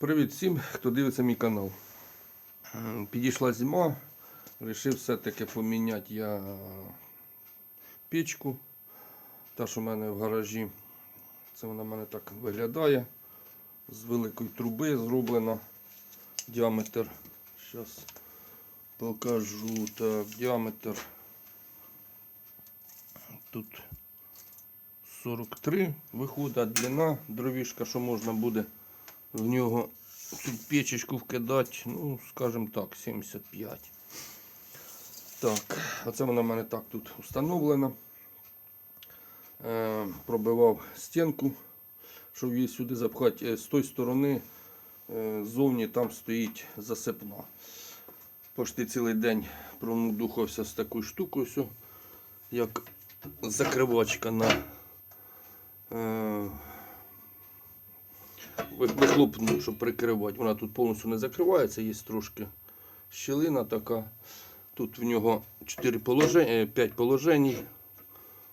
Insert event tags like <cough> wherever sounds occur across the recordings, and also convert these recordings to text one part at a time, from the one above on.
Привіт всім, хто дивиться мій канал. Підійшла зима, вирішив все-таки поміняти я печку. Та, що в мене в гаражі. Це вона в мене так виглядає. З великої труби зроблена. Діаметр. Зараз покажу. Так, діаметр. Тут 43 виходить, длина дровішка, що можна буде в нього цю печечку вкидати, ну, скажімо так, 75. Так, оце вона в мене так тут встановлена. Е, пробивав стінку, щоб її сюди запхати. Е, З тої сторони е, ззовні там стоїть засипна. Почти цілий день промудухався з такою штукою, як закривачка на е, вихлопну, щоб прикривати. Вона тут повністю не закривається, є трошки щілина така. Тут в нього 4 положення, 5 положень.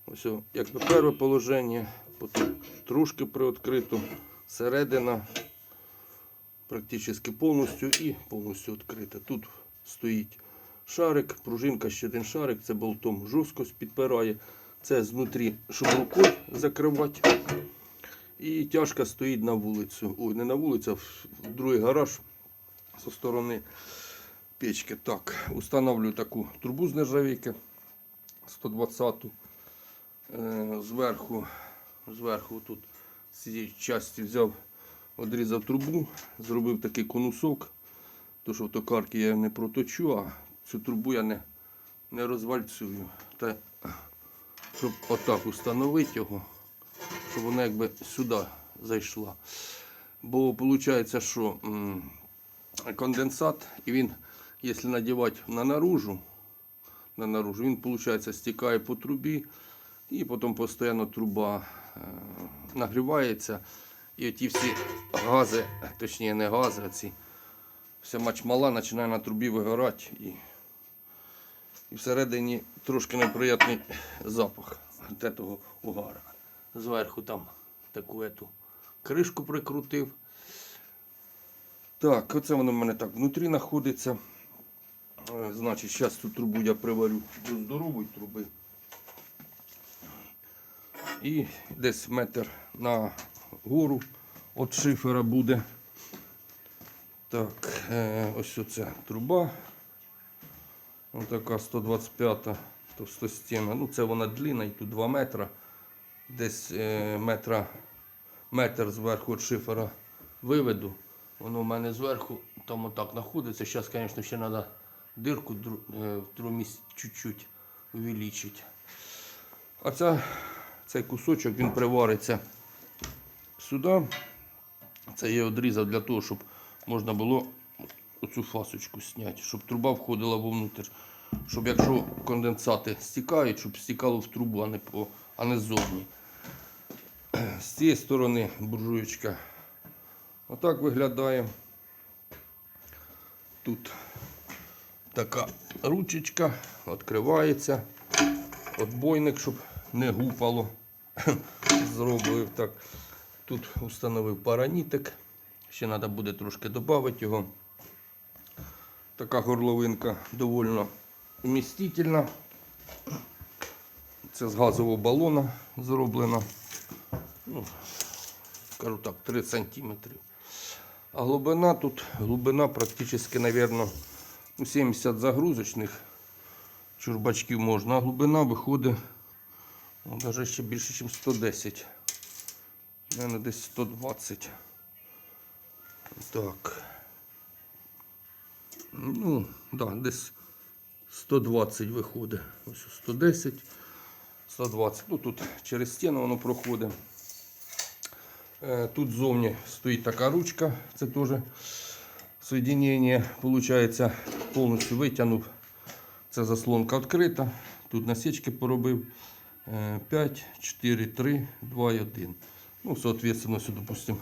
Ось якби перше положення, потім трошки приоткрито, середина практично повністю і повністю відкрита. Тут стоїть шарик, пружинка, ще один шарик, це болтом жорстко підпирає. Це знутрі, щоб рукою закривати. І тяжка стоїть на вулицю. Ой, не на вулицю, а в другий гараж зі сторони печки. Так, установлюю таку трубу з нержавійки 120 Е, Зверху, зверху тут з цієї частини взяв, одрізав трубу, зробив такий конусок. То що в токарки я не проточу, а цю трубу я не, не розвальцюю. Та, щоб отак установити його щоб вона якби сюди зайшла. Бо виходить, що конденсат, і він, якщо надівати на наружу, на наружу, він виходить, стікає по трубі, і потім постійно труба е, нагрівається. І оті всі гази, точніше не гази, а ці вся мачмала починає на трубі вигорати. І, і всередині трошки неприємний запах від цього угара. Зверху там таку ету кришку прикрутив. Так, оце воно в мене так внутрі знаходиться. Е, Значить, зараз цю трубу я приварю до здорової труби. І десь метр на гору від шифера буде. Так, е, ось оця труба. Ось така 125 товстостінна. Ну, це вона длинна і тут 2 метра десь е, метра, метр зверху від шифера виведу. Воно в мене зверху там отак знаходиться. Зараз, звісно, ще треба дирку е, в місці чуть-чуть увеличити. А ця, цей кусочок він привариться сюди. Це я відрізав для того, щоб можна було оцю фасочку зняти, щоб труба входила вовнутрь. Щоб якщо конденсати стікають, щоб стікало в трубу, а не, по, а не ззовні. З цієї сторони буржуєчка отак виглядає. Тут така ручечка відкривається. Отбойник, щоб не гупало. <laughs> Зробив так. Тут установив паранітик. Ще треба буде трошки додати його. Така горловинка доволі вмістительна. Це з газового балона зроблено. Ну, скажу так, 3 сантиметри. А глибина тут, глибина практично, мабуть, ну, 70 загрузочних чурбачків можна, а глибина виходить ну, навіть ще більше, ніж 110. Наверное, десь 120. Так. Ну, да, десь 120 виходить. Ось 110, 120. Ну тут через стіну воно проходить. Е, Тут ззовні стоїть така ручка, це теж соєдинення. Получається, повністю витягнув. Це заслонка відкрита. Тут насічки поробив. Е, 5, 4, 3, 2 і 1. Ну, соответственно, сюди, допустим,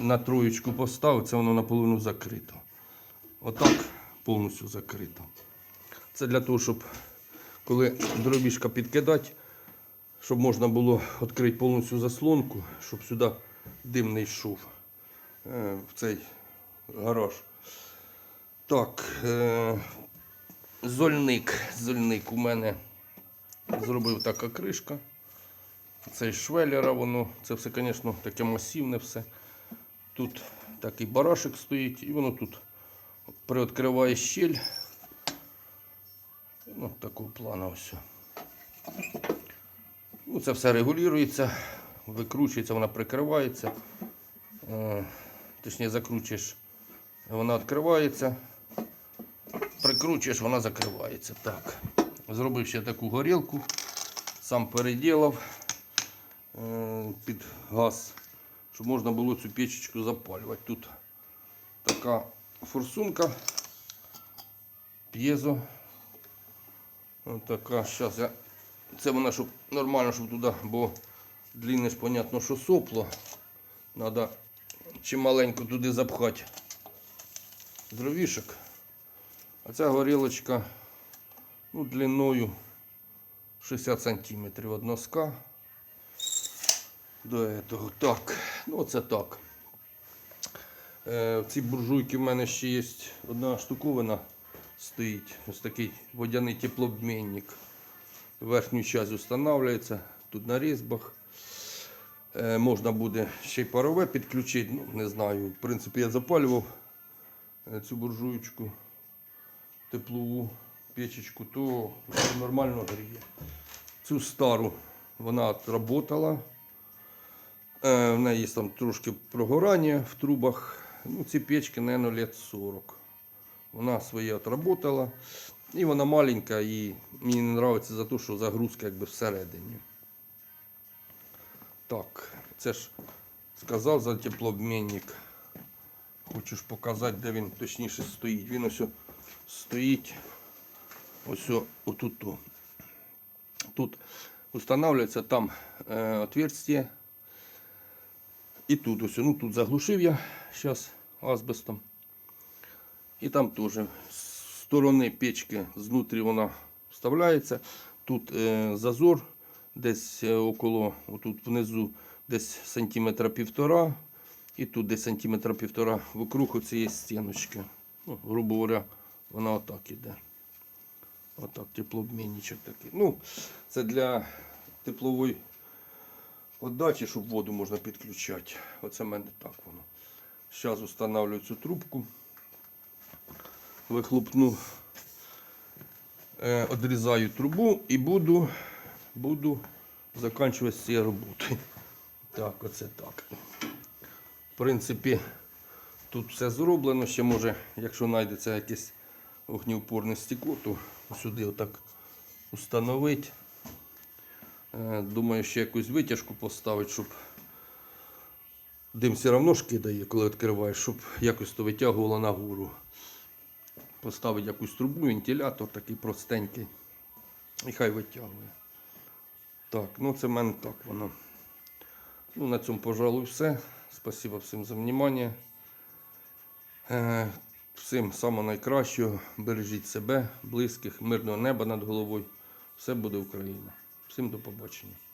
на троєчку поставив, це воно наполовину закрито. Отак повністю закрито. Це для того, щоб коли дробішка підкидати, щоб можна було відкрити повністю заслонку, щоб сюди дим не йшов. е, в цей гараж. Так, е, зольник. Зольник у мене зробив така кришка. Це із швеллера воно. Це все, звісно, таке масивне все. Тут такий барашек стоїть, і воно тут приоткриває щель. Ну, такого плану ось. Ну, це все регулюється, викручується, вона прикривається. Е, Точніше закручуєш, вона відкривається. Прикручуєш, вона закривається. Так. Зробив ще таку горілку, сам переділав е, під газ, щоб можна було цю печечку запалювати. Тут така форсунка, п'єзо. Ось така. Зараз я. Це вона, щоб нормально, щоб туди, бо длинне ж, понятно, що сопло. Треба чималенько туди запхати дровішок. А ця горілочка ну, длиною 60 сантиметрів од носка до этого. Так, ну це так. Е, в цій буржуйці в мене ще є одна штуковина стоїть. Ось такий водяний теплообмінник. Верхню часть встановлюється, тут на різьбах. Е, можна буде ще й парове підключити. Ну, не знаю. В принципі, я запалював е, цю буржуючку, теплову печечку, то нормально гріє. Цю стару вона отработала. Е, в неї є там трошки прогорання в трубах. Ну, ці печки, мабуть, лет 40. Вона своє отработала. І вона маленька, і мені не подобається за те, що загрузка якби всередині. Так, це ж сказав за теплообмінник. Хочеш показати, де він точніше стоїть. Він ось стоїть ось отут. Тут встановлюється там е, отверстие. І тут ось, ну тут заглушив я зараз азбестом. І там теж з сторони печки знутрі вона вставляється. Тут е, зазор десь е, около, отут внизу десь сантиметра півтора. І тут десь сантиметра півтора вокруг цієї стіночки. Ну, грубо говоря, вона отак іде. Отак, теплообмінничок такий. Ну, це для теплової отдачі, щоб воду можна підключати. Оце в мене так воно. Зараз встановлюю цю трубку. Вихлопну, е, одрізаю трубу і буду, буду закінчувати цією роботою. Так, оце так. В принципі, тут все зроблено. Ще може, якщо знайдеться якесь вогнеупорне стекло, то сюди отак установити. Е, Думаю, ще якусь витяжку поставити, щоб дим все одно ж кидає, коли відкриваєш, щоб якось то витягувало нагору. Поставити якусь трубу, вентилятор такий простенький. І хай витягує. Так, ну це в мене так воно. Ну, на цьому, пожалуй, все. Спасибо всім за внимание. Е, Всім самого найкращого. Бережіть себе, близьких, мирного неба над головою. Все буде Україна. Всім до побачення.